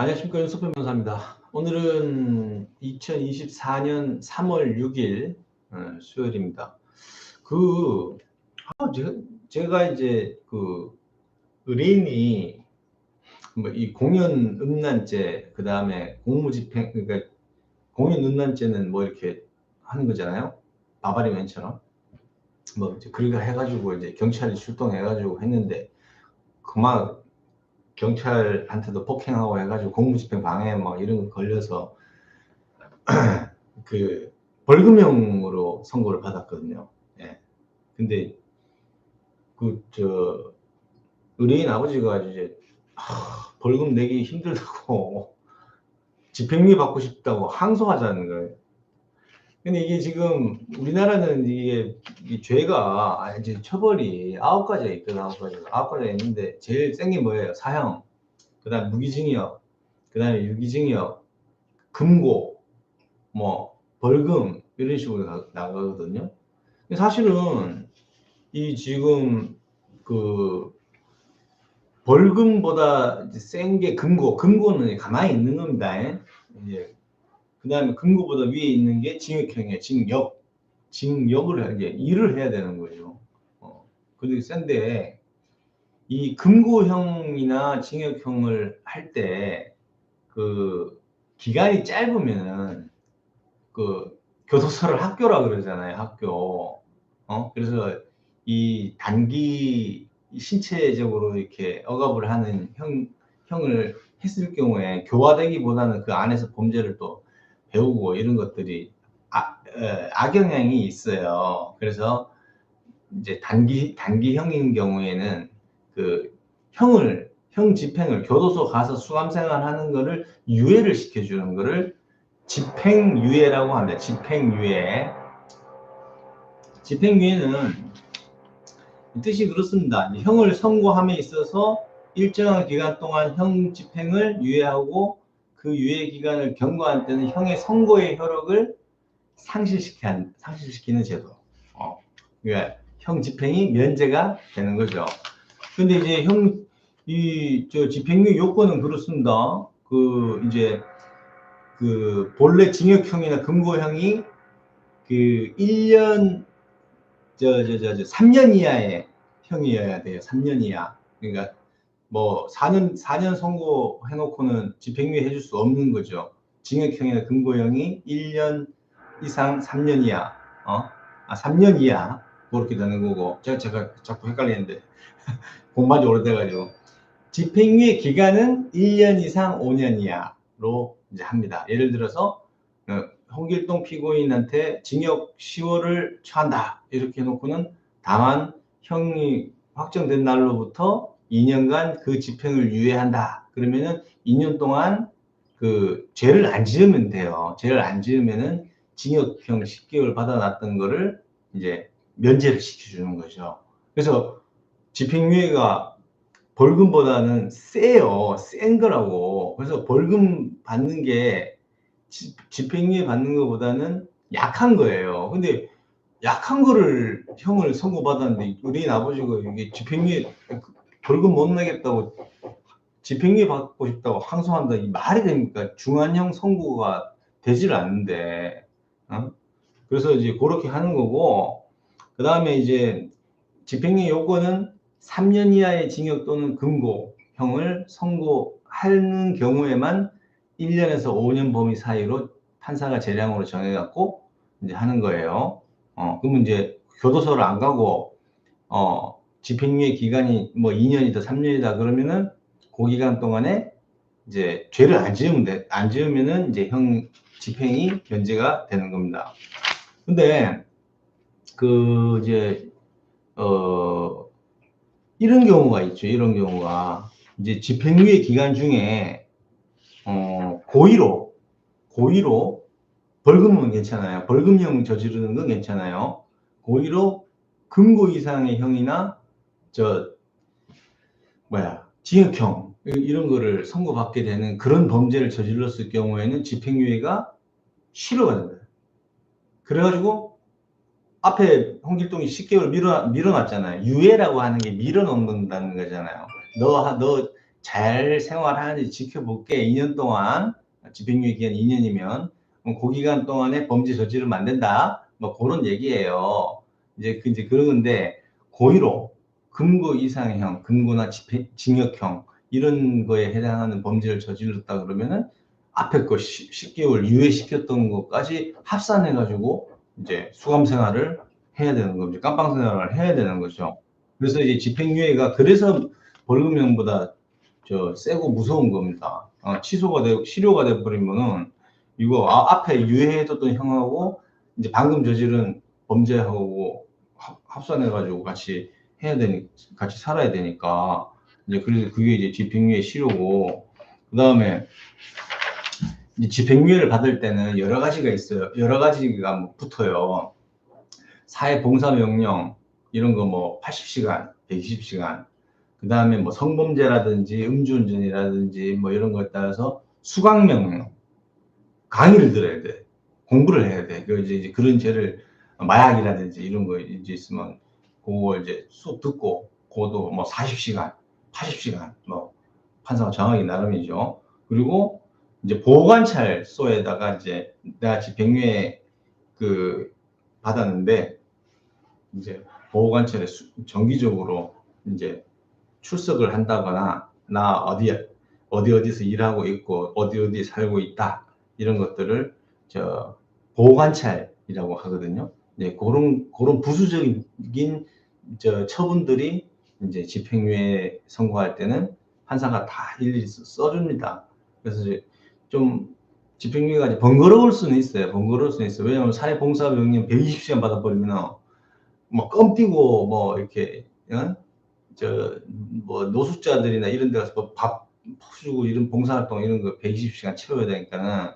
안녕하십니까 윤석표 변호사입니다. 오늘은 2024년 3월 6일 어, 수요일입니다. 그 아, 제가, 제가 이제 그 의뢰인이 뭐 이 공연 음란죄 그 다음에 공무집행 그러니까 공연 음란죄는 뭐 이렇게 하는 거잖아요. 바바리맨처럼 뭐 이제 그리가 해가지고 이제 경찰이 출동해가지고 했는데 그만 경찰한테도 폭행하고 해가지고 공무집행 방해 뭐 이런 거 걸려서 그 벌금형으로 선고를 받았거든요. 예. 근데 그 저 의뢰인 아버지가 이제 하, 벌금 내기 힘들다고 집행유예 받고 싶다고 항소하자는 거예요. 근데 이게 지금 우리나라는 이게 이 죄가 이제 처벌이 아홉 가지가 있거든 아홉 가지 아홉 가지가 있는데 제일 센 게 뭐예요? 사형 그다음 무기징역 그다음에 유기징역 금고 뭐 벌금 이런 식으로 가, 나가거든요. 사실은 이 지금 그 벌금보다 센 게 금고. 금고는 가만히 있는 겁니다. 이제 그 다음에 금고보다 위에 있는 게 징역형이에요. 징역. 징역을 이제 일을 해야 되는 거예요. 어, 근데 센데 이 금고형이나 징역형을 할 때 그 기간이 짧으면은 그 교도소를 학교라 그러잖아요. 학교. 어 그래서 이 단기 신체적으로 이렇게 억압을 하는 형 형을 했을 경우에 교화되기보다는 그 안에서 범죄를 또 배우고 이런 것들이 아, 악영향이 있어요. 그래서 이제 단기 단기형인 경우에는 그 형을 형 집행을 교도소 가서 수감 생활 하는 거를 유예를 시켜주는 거를 집행유예라고 합니다. 집행유예. 집행유예는 뜻이 그렇습니다. 형을 선고함에 있어서 일정한 기간 동안 형 집행을 유예하고 그 유예 기간을 경과한 때는 형의 선고의 효력을 상실시키는, 상실시키는 제도. 어. 그러니까 형 집행이 면제가 되는 거죠. 근데 이제 형, 이, 저 집행유예 요건은 그렇습니다. 그, 이제, 그, 본래 징역형이나 금고형이 그 1년, 저, 저, 저, 저, 3년 이하의 형이어야 돼요. 3년 이하. 그러니까 뭐 4년 4년 선고 해 놓고는 집행유예 해줄 수 없는 거죠. 징역형이나 금고형이 1년 이상 3년 이하, 어, 아 3년 이하. 그렇게 되는 거고. 제가 제가 자꾸 헷갈리는데. 공부한 지 오래돼가지고. 집행유예 기간은 1년 이상 5년 이하로 이제 합니다. 예를 들어서 어, 홍길동 피고인한테 징역 10월을 처한다. 이렇게 해놓고는 다만 형이 확정된 날로부터 2년간 그 집행을 유예한다. 그러면은 2년 동안 그 죄를 안 지으면 돼요. 죄를 안 지으면은 징역형 10개월 받아놨던 거를 이제 면제를 시켜주는 거죠. 그래서 집행유예가 벌금보다는 세요. 센 거라고. 그래서 벌금 받는 게 집행유예 받는 것보다는 약한 거예요. 근데 약한 거를 형을 선고받았는데 우리 아버지가 이게 집행유예 벌금 못 내겠다고 집행유예 받고 싶다고 항소한다 이 말이 됩니까? 중한형 선고가 되질 않는데 어? 그래서 이제 그렇게 하는 거고 그 다음에 이제 집행유예 요건은 3년 이하의 징역 또는 금고형을 선고하는 경우에만 1년에서 5년 범위 사이로 판사가 재량으로 정해갖고 이제 하는 거예요. 어, 그러면 이제 교도소를 안 가고 어, 집행유예 기간이 뭐 2년이다 3년이다 그러면은 그 기간 동안에 이제 죄를 안 지으면 돼. 안 지으면은 이제 형 집행이 변제가 되는 겁니다. 근데 그 이제 어 이런 경우가 있죠. 이런 경우가 이제 집행유예 기간 중에 어 고의로 고의로 벌금은 괜찮아요. 벌금형 저지르는 건 괜찮아요. 고의로 금고 이상의 형이나 저 뭐야 징역형 이런 거를 선고받게 되는 그런 범죄를 저질렀을 경우에는 집행유예가 실효가 된다. 그래가지고 앞에 홍길동이 10개월 밀어, 밀어놨잖아요. 유예라고 하는 게 밀어넣는다는 거잖아요. 너, 너 잘 생활하는지 지켜볼게. 2년 동안 집행유예 기간 2년이면 그 기간 동안에 범죄 저지르면 안 된다. 뭐 그런 얘기예요. 이제 그 이제 그런 건데 고의로 금고 이상형, 금고나 집행, 징역형 이런 거에 해당하는 범죄를 저질렀다 그러면은 앞에 거 10, 개월 유예시켰던 것까지 합산해가지고 이제 수감 생활을 해야 되는 거죠. 깜빵 생활을 해야 되는 거죠. 그래서 이제 집행유예가 그래서 벌금형보다 저 세고 무서운 겁니다. 어, 취소가 되고 실효가 돼 버리면은 이거 아, 앞에 유예해뒀던 형하고 이제 방금 저지른 범죄하고 합- 합산해가지고 같이 해야 되니 같이 살아야 되니까 이제 그래서 그게 이제 집행유예 실효고 그 다음에 이제 집행유예를 받을 때는 여러 가지가 있어요. 여러 가지가 뭐 붙어요. 사회 봉사 명령 이런 거 뭐 80시간, 120시간. 그 다음에 뭐 성범죄라든지 음주운전이라든지 뭐 이런 거에 따라서 수강 명령. 강의를 들어야 돼. 공부를 해야 돼. 그 이제 그런 죄를 마약이라든지 이런 거 이제 있으면 그거 이제 수업 듣고 그것도 뭐 40시간, 80시간 뭐 판사가 정하기 나름이죠. 그리고 이제 보호관찰소에다가 이제 내가 집행유예 그 받았는데 이제 보호관찰에 수- 정기적으로 이제 출석을 한다거나 나 어디 어디 어디서 일하고 있고 어디 어디 살고 있다 이런 것들을 저 보호관찰이라고 하거든요. 네, 그런 그런 부수적인 저 처분들이 이제 집행유예 선고할 때는 판사가 다 일일이 써- 써줍니다. 그래서 좀 집행유예가 번거로울 수는 있어요. 번거로울 수는 있어요. 왜냐하면 사회봉사 명령 120시간 받아버리면 뭐 껌뛰고 뭐 이렇게 어? 저뭐 노숙자들이나 이런 데 가서 뭐밥 주고 이런 봉사활동 이런 거 120시간 채워야 되니까는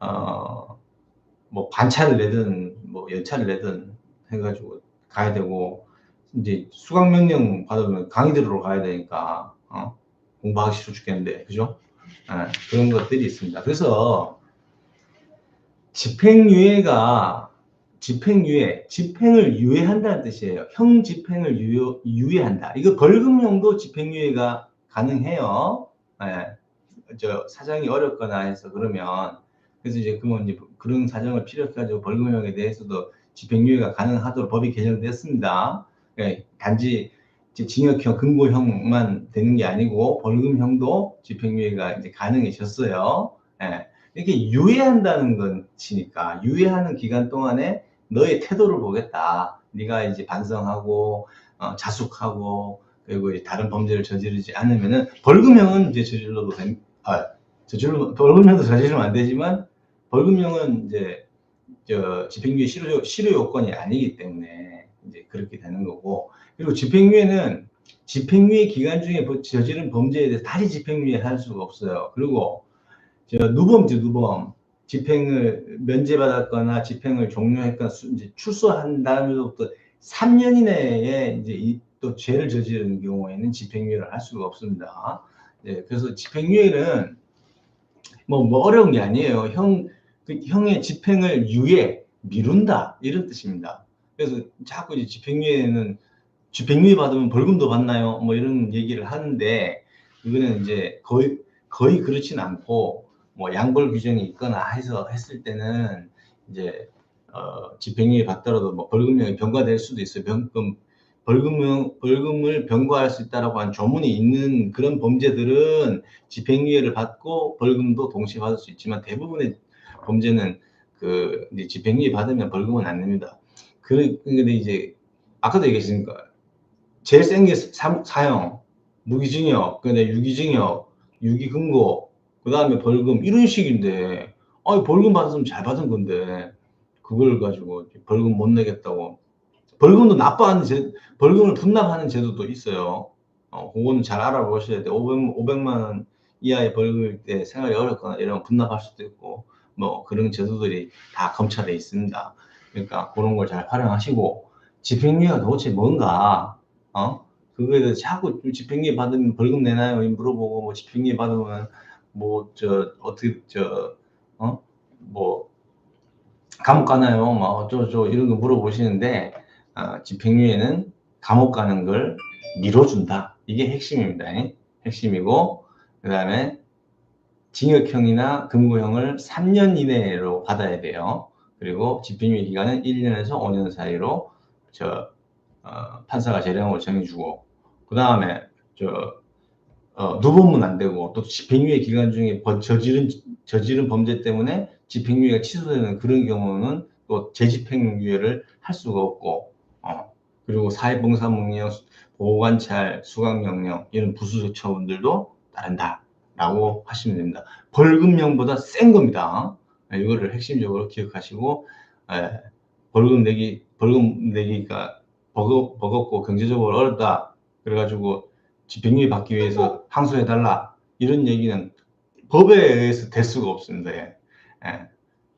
어뭐 반차를 내든 뭐 연차를 내든 해가지고 가야 되고 이제 수강 명령 받으면 강의 들으러 가야 되니까 어? 공부하기 싫어 죽겠는데 그죠? 예, 그런 것들이 있습니다. 그래서 집행유예가 집행유예, 집행을 유예한다는 뜻이에요. 형 집행을 유예, 유예한다. 이거 벌금형도 집행유예가 가능해요. 예, 저 사정이 어렵거나 해서 그러면 그래서 이제 그건 이제 그런 사정을 필요해 가지고 벌금형에 대해서도 집행유예가 가능하도록 법이 개정됐습니다. 예, 단지 이제 징역형, 금고형만 되는 게 아니고 벌금형도 집행유예가 이제 가능해졌어요. 예, 이렇게 유예한다는 것이니까 유예하는 기간 동안에 너의 태도를 보겠다. 네가 이제 반성하고 어, 자숙하고 그리고 이제 다른 범죄를 저지르지 않으면은 벌금형은 이제 저질러도 됩, 아, 저질러 벌금형도 저지르면 안 되지만 벌금형은 이제 저 집행유예 실효 실효 요건이 아니기 때문에 이제 그렇게 되는 거고 그리고 집행유예는 집행유예 기간 중에 버- 저지른 범죄에 대해서 다시 집행유예 할 수가 없어요. 그리고 저 누범죄 누범 집행을 면제받았거나 집행을 종료했거나 수- 이제 출소한 다음에부터 3년 이내에 이제 이, 또 죄를 저지르는 경우에는 집행유예를 할 수가 없습니다. 예, 그래서 집행유예는 뭐, 뭐 어려운 게 아니에요. 형, 그 형의 집행을 유예, 미룬다 이런 뜻입니다. 그래서 자꾸 이제 집행유예는 집행유예 받으면 벌금도 받나요? 뭐 이런 얘기를 하는데 이거는 이제 거의 거의 그렇진 않고 뭐 양벌 규정이 있거나 해서 했을 때는 이제 어, 집행유예 받더라도 뭐 벌금형이 병과될 수도 있어요. 병금 벌금형 벌금을 병과할 수 있다라고 한 조문이 있는 그런 범죄들은 집행유예를 받고 벌금도 동시에 받을 수 있지만 대부분의 범죄는 그 집행유예 받으면 벌금은 안 냅니다. 그 근데 이제 아까도 얘기했으니까 제일 센 게 사형, 무기징역, 근데 유기징역, 유기금고, 그 다음에 벌금 이런 식인데, 아니 벌금 받았으면 잘 받은 건데 그걸 가지고 벌금 못 내겠다고 벌금도 납부하는 제 벌금을 분납하는 제도도 있어요. 어, 그거는 잘 알아보셔야 돼. 500, 500만 원 이하의 벌금일 때 생활이 어렵거나 이러면 분납할 수도 있고 뭐 그런 제도들이 다 검찰에 있습니다. 그러니까 그런 걸 잘 활용하시고 집행유예가 도대체 뭔가 어 그거에 대해서 자꾸 집행유예 받으면 벌금 내나요? 물어보고 뭐 집행유예 받으면 뭐 저 어떻게 저어뭐 감옥 가나요? 뭐 어쩌고 이런 거 물어보시는데 어, 집행유예는 감옥 가는 걸 미뤄준다. 이게 핵심입니다. 핵심이고 그 다음에 징역형이나 금고형을 3년 이내로 받아야 돼요. 그리고 집행유예 기간은 1년에서 5년 사이로 저 어, 판사가 재량으로 정해주고 그 다음에 저 어, 누범은 안 되고 또 집행유예 기간 중에 버- 저지른 저지른 범죄 때문에 집행유예가 취소되는 그런 경우는 또 재집행유예를 할 수가 없고 어, 그리고 사회봉사명령, 보호관찰, 수강명령 이런 부수적 처분들도 따른다 라고 하시면 됩니다. 벌금형보다 센 겁니다. 예, 이거를 핵심적으로 기억하시고 예, 벌금 내기 벌금 내기가 버겁, 버겁고 경제적으로 어렵다 그래가지고 집행유예 받기 위해서 항소해달라 이런 얘기는 법에 의해서 될 수가 없습니다. 예. 예.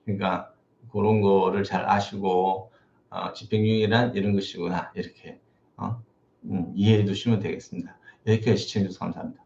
그러니까 그런 거를 잘 아시고 어, 집행유예란 이런 것이구나 이렇게 어, 음, 이해해 두시면 되겠습니다. 이렇게 시청해 주셔서 감사합니다.